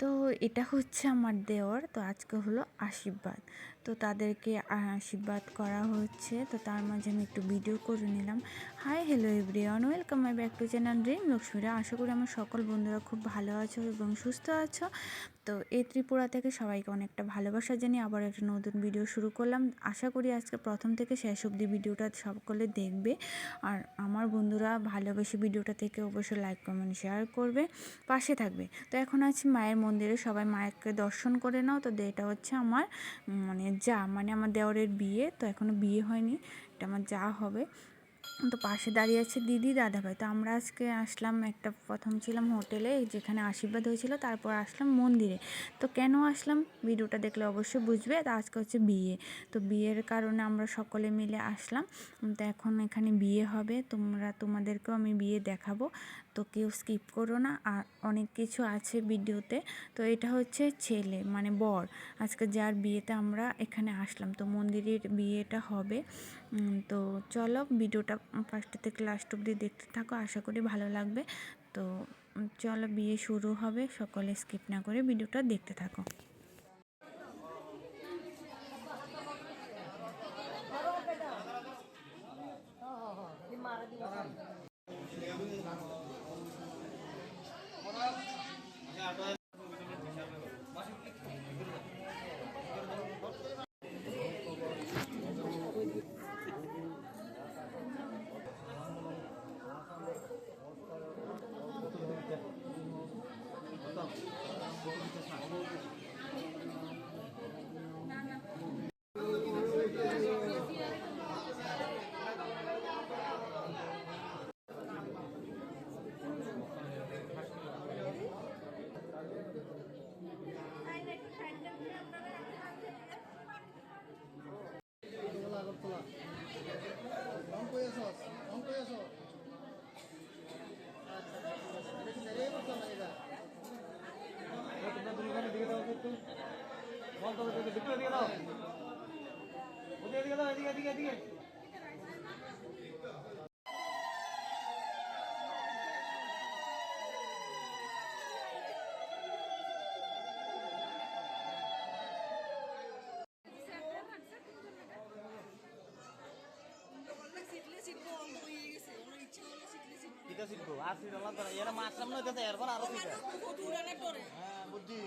তো এটা হচ্ছে আমার দেওয়ার তো আজকে হলো আশীর্বাদ। তো তাদেরকে আশীর্বাদ করা হচ্ছে। তো তার মাঝে আমি একটু ভিডিও করে নিলাম। Hi hello everyone welcome my back to channel dream লক্ষ্মীরা আশা করি আমার সকল বন্ধুরা খুব ভালো আছো এবং সুস্থ আছো। তো এই ত্রিপুরা থেকে সবাইকে অনেকটা ভালোবাসা জানিয়ে আবার একটা নতুন ভিডিও শুরু করলাম। আশা করি আজকে প্রথম থেকে শেষ অবধি ভিডিওটা সকলে দেখবে। আর আমার বন্ধুরা ভালোবেসে ভিডিওটা থেকে অবশ্যই লাইক কমেন্ট শেয়ার করবে। পাশে থাকবে। তো এখন আছি মায়ের মন্দিরে। সবাই মায়েরকে দর্শন করে নাও। তো এটা হচ্ছে আমার মানে যা মানে আমার দেওরের বিয়ে তো এখনও বিয়ে হয়নি এটা আমার যা হবে। তো পাশে দাঁড়িয়ে আছে দিদি, দাদাভাই। তো আমরা আজকে আসলাম একটা, প্রথম ছিলাম হোটেলে যেখানে আশীর্বাদ হয়েছিল, তারপর আসলাম মন্দিরে। তো কেন আসলাম? ভিডিওটা দেখলে অবশ্যই বুঝবে। তো আজকে হচ্ছে বিয়ে। তো বিয়ের কারণে আমরা সকলে মিলে আসলাম। তো এখন এখানে বিয়ে হবে। তোমরা, তোমাদেরকেও আমি বিয়ে দেখাবো। তো কেউ স্কিপ করো না। আর অনেক কিছু আছে ভিডিওতে। তো এটা হচ্ছে ছেলে মানে বর। আজকে যার বিয়েতে আমরা এখানে আসলাম। তো মন্দিরের বিয়েটা হবে। তো চলো ভিডিওটা ফার্স্ট থেকে লাস্ট অব্দি দেখতে থাকো, আশা করি ভালো লাগবে। তো চলো বিয়ে শুরু হবে, সকলে স্কিপ না করে ভিডিওটা দেখতে থাকো। এটা শিখব আর সিরিয়াল না। ধরে এরা মাছ সামনে হইতেছে এরপর আরও শিখবে হ্যাঁ বুঝছি।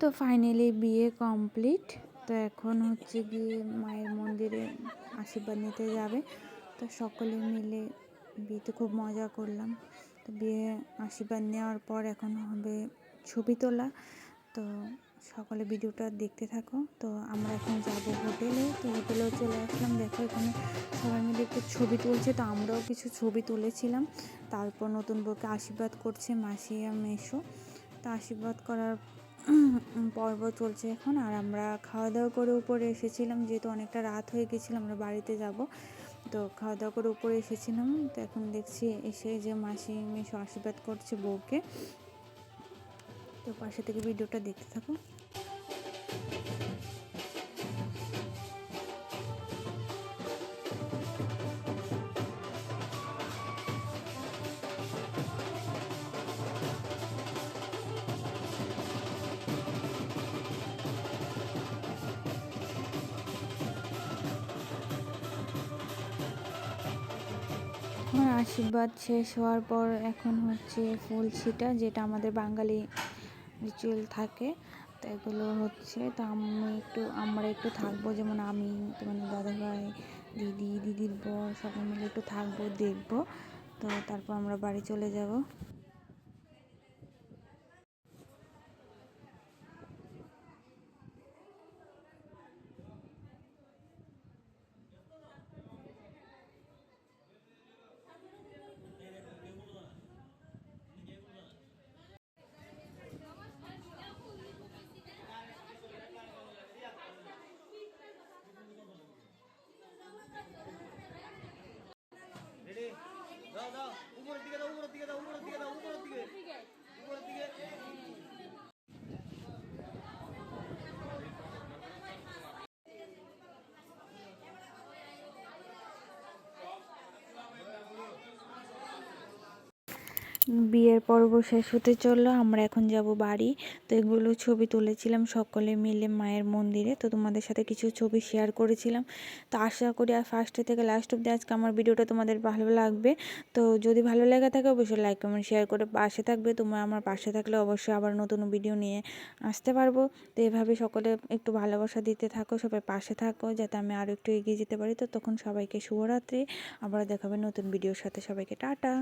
তো ফাইনালি বিয়ে কমপ্লিট তো এখন হচ্ছে গিয়ে মায়ের মন্দিরে আশীর্বাদ নিতে যাবে। তো সকলে মিলে বিয়েতে খুব মজা করলাম। তো বিয়ে আশীর্বাদ নেওয়ার পর এখন হবে ছবি তোলা। তো সকলে ভিডিওটা দেখতে থাকো। তো আমরা এখন যাব হোটেলে। তো হোটেলেও চলে আসলাম। দেখো এখানে সবাই মিলে একটু ছবি তুলছে। তো আমরাও কিছু ছবি তুলেছিলাম। তারপর নতুন বউকে আশীর্বাদ করছে মাসি। আর মেশো তো আশীর্বাদ করার পর্ব চলছে এখন। আর আমরা খাওয়া দাওয়া করে উপরে এসেছিলাম, যেহেতু অনেকটা রাত হয়ে গেছিল, আমরা বাড়িতে যাব। তো খাওয়া দাওয়া করে উপরে এসেছিলাম। তো এখন দেখছি এসে যে মাসি মেশো আশীর্বাদ করছে বউকে। তো পাশে থেকে ভিডিওটা দেখতে থাকো। আমার আশীর্বাদ শেষ হওয়ার পর এখন হচ্ছে ফুল ছিটা, যেটা আমাদের বাঙালি রিচুয়াল থাকে। তো এগুলো হচ্ছে, তো আমি একটু, আমরা একটু থাকব, যেমন আমি মানে দাদাভাই, দিদি, দিদির বর, সবাই মিলে একটু থাকব, দেখব। তো তারপর আমরা বাড়ি চলে যাব। বিয়ের পর্ব শেষ হতে চলল, আমরা এখন যাব বাড়ি। তো এগুলো ছবি তুলেছিলাম সকলে মিলে মায়ের মন্দিরে। তো তোমাদের সাথে কিছু ছবি শেয়ার করেছিলাম। তো আশা করি আর ফার্স্টে থেকে লাস্ট অব্দি আজকে আমার ভিডিওটা তোমাদের ভালো লাগবে। তো যদি ভালো লেগে থাকে অবশ্যই লাইক কমেন্ট শেয়ার করে পাশে থাকবে। তোমরা আমার পাশে থাকলে অবশ্যই আবার নতুন ভিডিও নিয়ে আসতে পারব। তো এভাবে সকলে একটু ভালোবাসা দিতে থাকো, সবাই পাশে থাকো, যাতে আমি আরও একটু এগিয়ে যেতে পারি। তো তখন সবাইকে শুভরাত্রি। আবার দেখাবে নতুন ভিডিওর সাথে। সবাইকে টাটা।